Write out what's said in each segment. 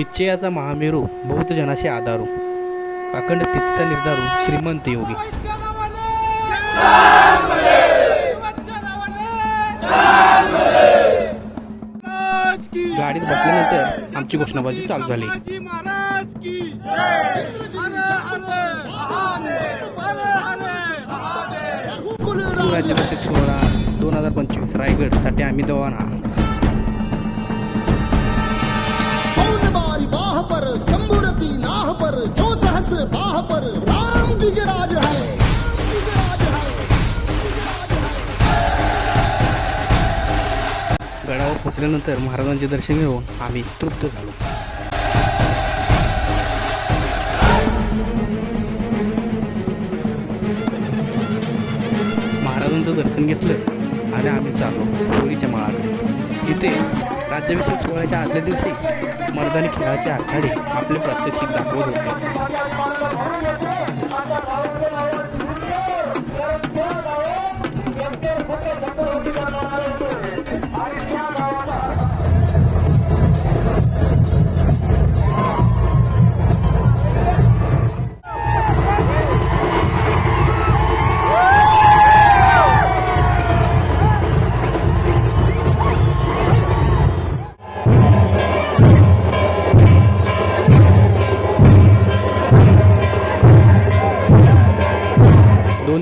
निश्चयाचा महामेरू बहुत जनाशी आधारू अखंड स्थितीचा निर्धारू श्रीमंत योगी गाडीत बसल्यानंतर आमची घोषणाबाजी चालू झाली महाराज की जय हर हर राज्याभिषेक सोहळा दोन हजार पंचवीस रायगडसाठी आम्ही दवाना पर संबुरती नाह पर जो सहस बाह पर राम गिजराज है। गडावर पोचल्यानंतर महाराजांचे दर्शन घेऊन आम्ही तृप्त झालो. महाराजांचं दर्शन घेतलं आणि आम्ही चाललो होळीच्या माळाकडे. इथे राज्याभिषेक सोहळ्याच्या आदल्या दिवशी मर्दानी खेळाचे आखाडे आपले प्रात्यक्षिक दाखवत होते.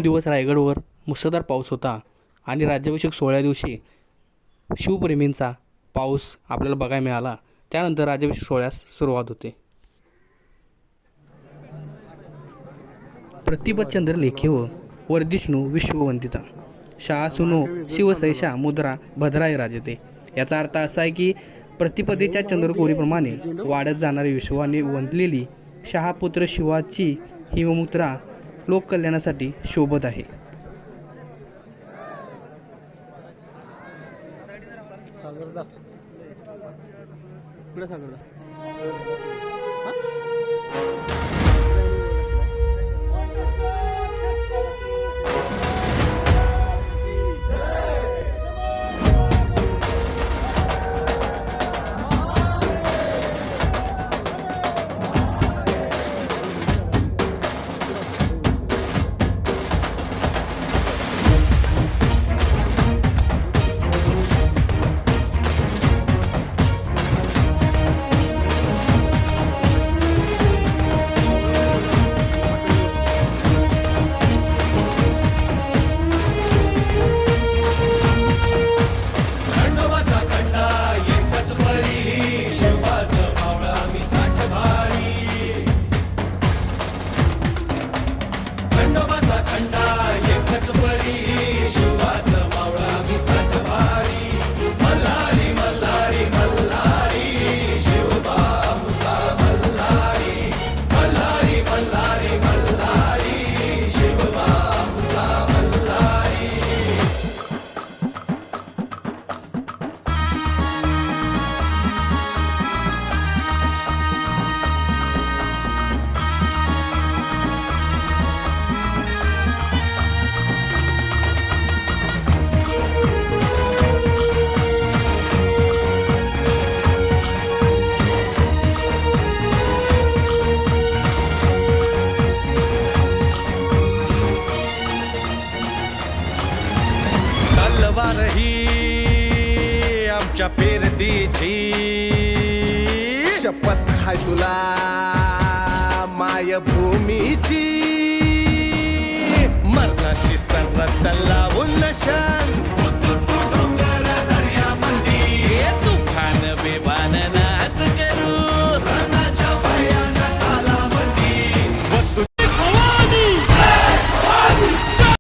दिवस रायगडवर मुसळधार पाऊस होता आणि राज्याभिषेक सोहळ्या दिवशी शिवप्रेमींचा पाऊस आपल्याला बघायला मिळाला. त्यानंतर राज्याभिषेक सोहळ्यास सुरुवात होते. प्रतिपतचंद्र लेखे व वर्धिष्णू विश्ववंदिता. शाळा शिवसैषा मुद्रा भद्राय राजते. याचा अर्थ असा आहे की प्रतिपदेच्या चंद्रकोरीप्रमाणे वाढत जाणारी विश्वाने वंदलेली शहापुत्र शिवाची हिममुद्रा लोककल्याणासाठी शोभत आहे. सागरदा? आमच्या पेरतीची. शपथ हाय तुला मायभूमीची.